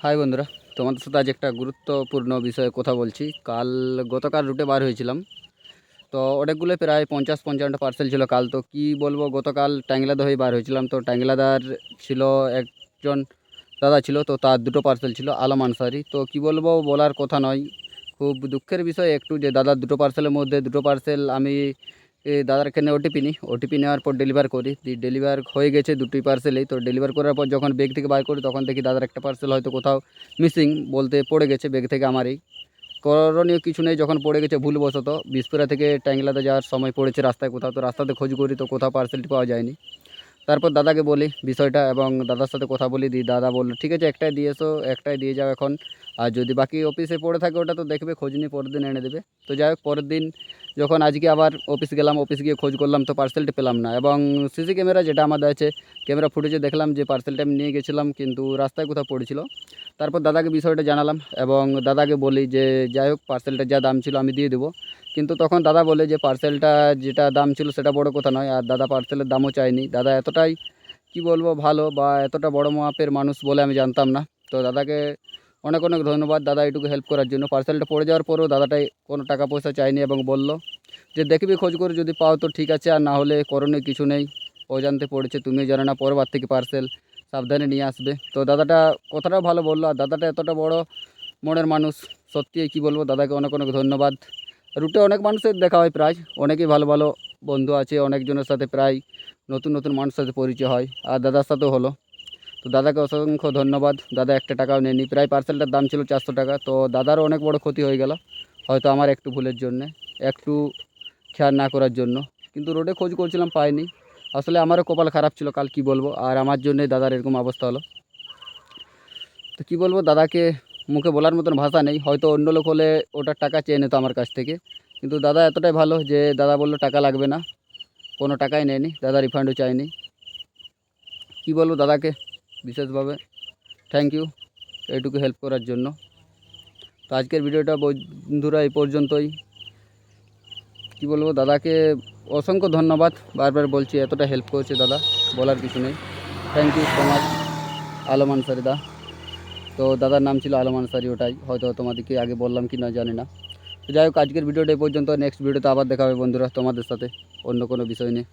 High বন্ধুরা, তোমাদের সাথে আজ একটা গুরুত্বপূর্ণ বিষয়ে কথা বলছি। কাল গতকাল রুটে বার হয়েছিলাম। তো অনেকগুলো প্রায় পঞ্চাশ পঞ্চান্ন পার্সেল ছিল কাল। তো কি বলব, গতকাল ট্যাংলাদা হয়ে বার হয়েছিলাম। তো ট্যাংলাদার ছিল একজন দাদা ছিল, তো তার দুটো পার্সেল ছিল, আলম আনসারি। তো কি বলব, বলার কথা নয়। খুব দুঃখের বিষয় একটু যে দাদার দুটো পার্সেলের মধ্যে দুটো পার্সেল আমি দাদার এখানে ওটিপি নিই। ওটিপি নেওয়ার পর ডেলিভার করি। ডেলিভার হয়ে গেছে দুটি পার্সেলেই তো ডেলিভার করার পর যখন ব্যাগ থেকে বার করি, তখন দেখি দাদার একটা পার্সেল হয়তো কোথাও মিসিং বলতে পড়ে গেছে ব্যাগ থেকে আমারই করণীয় কিছু নেই, যখন পড়ে গেছে ভুলবশত। বিসপুরা থেকে ট্যাংলাতে যাওয়ার সময় পড়েছে রাস্তায় কোথাও। তো রাস্তাতে খোঁজ করি, তো কোথাও পার্সেলটি পাওয়া যায়নি। তারপর দাদাকে বলি বিষয়টা এবং দাদার সাথে কথা বলি দিই দাদা বলল, ঠিক আছে, একটাই দিয়ে এসো, একটাই দিয়ে যাও এখন। আর যদি বাকি অফিসে পড়ে থাকে ওটা তো দেখবে, খোঁজ নিয়ে পরের দিন এনে দেবে। তো যাই হোক, পরের দিন যখন আজকে আবার অফিস গেলাম অফিস গিয়ে খোঁজ করলাম, তো পার্সেলটি পেলাম না এবং সিসি ক্যামেরা যেটা আমাদের আছে ক্যামেরা ফুটেজে দেখলাম যে পার্সেলটা আমি নিয়ে গেছিলাম, কিন্তু রাস্তায় কোথাও পড়েছিল। তারপর দাদাকে বিষয়টা জানালাম এবং দাদাকে বলি যে, যাই হোক পার্সেলটা যা দাম ছিল আমি দিয়ে দেবো। কিন্তু তখন দাদা বলে যে পার্সেলটা যেটা দাম ছিল সেটা বড় কথা নয়, আর দাদা পার্সেলের দামও চায়নি। দাদা এতটাই, কি বলব, ভালো বা এতটা বড় মাপের মানুষ বলে আমি জানতাম না। তো দাদাকে অনেক অনেক ধন্যবাদ দাদা এটুকু হেল্প করার জন্য। পার্সেলটা পড়ে যাওয়ার পরেও দাদাটাই কোনো টাকা পয়সা চায়নি এবং বলল যে, দেখবি খোঁজ করে যদি পাও তো ঠিক আছে, আর না হলে করণীয় কিছু নেই। অজান্তে পড়েছে, তুমি জানো না পরবার থেকে পার্সেল সাবধানে নিয়ে আসবে। তো দাদাটা কথাটাও ভালো বলল, আর দাদাটা এতটা বড় মনের মানুষ সত্যি কি বলব, দাদাকে অনেক অনেক ধন্যবাদ। রুটে অনেক মানুষের দেখা হয় প্রায়। অনেকেই ভালো ভালো বন্ধু আছে, অনেকজনের সাথে প্রায় নতুন নতুন মানুষের সাথে পরিচয় হয় আর দাদার সাথেও হলো। তো দাদাকে অসংখ্য ধন্যবাদ। দাদা একটা টাকাও নেয়নি। প্রায় পার্সেলটার দাম ছিল চারশো টাকা। তো দাদারও অনেক বড় ক্ষতি হয়ে গেল। হয়তো আমার একটু ভুলের জন্যে, একটু খেয়াল না করার জন্য। কিন্তু রোডে খোঁজ করছিলাম, পাইনি। আসলে আমারও কপাল খারাপ ছিল, কাল কি বলব? আর আমার জন্যই দাদার এরকম অবস্থা হলো। তো কি বলব? দাদাকে মুখে বলার মতন ভাষা নেই। হয়তো অন্য লোক হলে ওটার টাকা চেয়ে নিত আমার কাছ থেকে। কিন্তু দাদা এতটাই ভালো যে দাদা বলল টাকা লাগবে না। কোনো টাকাই নেয়নি, দাদা রিফান্ডও চায়নি। কি বলব দাদাকে বিশেষভাবে? থ্যাংক ইউ এইটুকু হেল্প করার জন্য। তো আজকের ভিডিওটা বন্ধুরা এই পর্যন্তই। কি বলব দাদাকে অসংখ্য ধন্যবাদ। বারবার বলছি এতটা হেল্প করছে দাদা, বলার কিছু নেই। Thank you so much Alam Ansari দা তো দাদার নাম ছিল আলম আনসারি, ওটাই। হয়তো তোমাদেরকে আগে বললাম কি না জানি না। তো যাই হোক, আজকের ভিডিওটা এই পর্যন্ত। নেক্সট ভিডিওতে আবার দেখা হবে বন্ধুরা তোমাদের সাথে অন্য কোনো বিষয় নিয়ে।